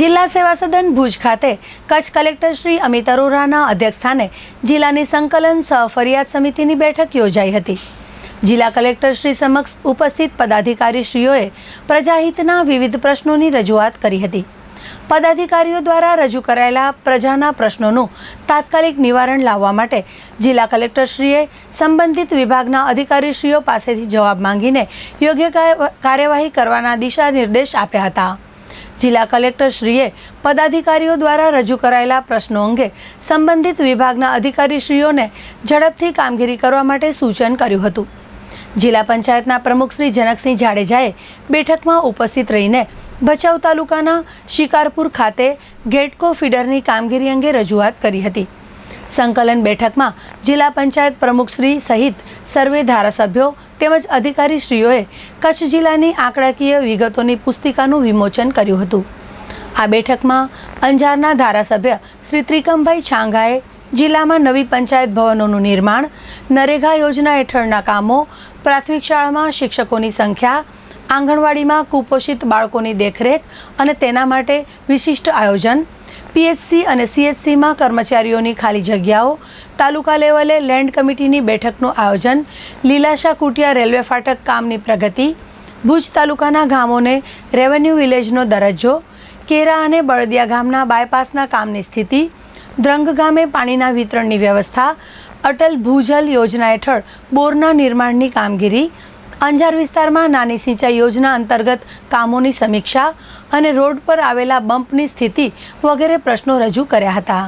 જિલ્લા સેવા સદન ભુજ ખાતે કચ્છ કલેક્ટર શ્રી અમિત અરોરાના અધ્યક્ષસ્થાને જિલ્લાની સંકલન સહ ફરિયાદ સમિતિની બેઠક યોજાઈ હતી. જિલ્લા કલેક્ટર શ્રી સમક્ષ ઉપસ્થિત પદાધિકારીશ્રીઓએ પ્રજાહિતના વિવિધ પ્રશ્નોની રજૂઆત કરી હતી. પદાધિકારીઓ દ્વારા રજૂ કરાયેલા પ્રજાના પ્રશ્નોનું તાત્કાલિક નિવારણ લાવવા માટે જિલ્લા કલેક્ટરશ્રીએ સંબંધિત વિભાગના અધિકારીશ્રીઓ પાસેથી જવાબ માંગીને યોગ્ય કાર્યવાહી કરવાના દિશા નિર્દેશ આપ્યા હતા. જિલ્લા કલેક્ટરશ્રીએ પદાધિકારીઓ દ્વારા રજૂ કરાયેલા પ્રશ્નો અંગે સંબંધિત વિભાગના અધિકારીશ્રીઓને ઝડપથી કામગીરી કરવા માટે સૂચન કર્યું હતું. જિલ્લા પંચાયતના પ્રમુખ શ્રી જનકસિંહ જાડેજાએ બેઠકમાં ઉપસ્થિત રહીને ભચાઉ તાલુકાના શિકારપુર ખાતે ગેટકો ફીડરની કામગીરી અંગે રજૂઆત કરી હતી. સંકલન બેઠકમાં જિલ્લા પંચાયત પ્રમુખશ્રી સહિત સર્વે ધારાસભ્યો તેમજ અધિકારીશ્રીઓએ કચ્છ જિલ્લાની આંકડાકીય વિગતોની પુસ્તિકાનું વિમોચન કર્યું હતું. આ બેઠકમાં અંજારના ધારાસભ્ય શ્રી ત્રિકમભાઈ છાંગાએ જિલ્લામાં નવી પંચાયત ભવનોનું નિર્માણ, નરેગા યોજના હેઠળના કામો, પ્રાથમિક શાળામાં શિક્ષકોની સંખ્યા, આંગણવાડીમાં કુપોષિત બાળકોની દેખરેખ અને તેના માટે વિશિષ્ટ આયોજન પીએચસી અને સીએચસીમાં કર્મચારીઓની ખાલી જગ્યાઓ, તાલુકા લેવલે લેન્ડ કમિટીની બેઠકનું આયોજન, લીલાશા કુટિયા રેલવે ફાટક કામની પ્રગતિ, ભુજ તાલુકાના ગામોને રેવન્યુ વિલેજનો દરજ્જો, કેરા અને બળદિયા ગામના બાયપાસના કામની સ્થિતિ, દ્રંગ ગામે પાણીના વિતરણની વ્યવસ્થા, અટલ ભૂજલ યોજના હેઠળ બોરના નિર્માણની કામગીરી અંજાર વિસ્તારમાં નાની સિંચાઈ યોજના અંતર્ગત કામોની સમીક્ષા અને રોડ પર આવેલા બમ્પની સ્થિતિ વગેરે પ્રશ્નો રજૂ કર્યા હતા.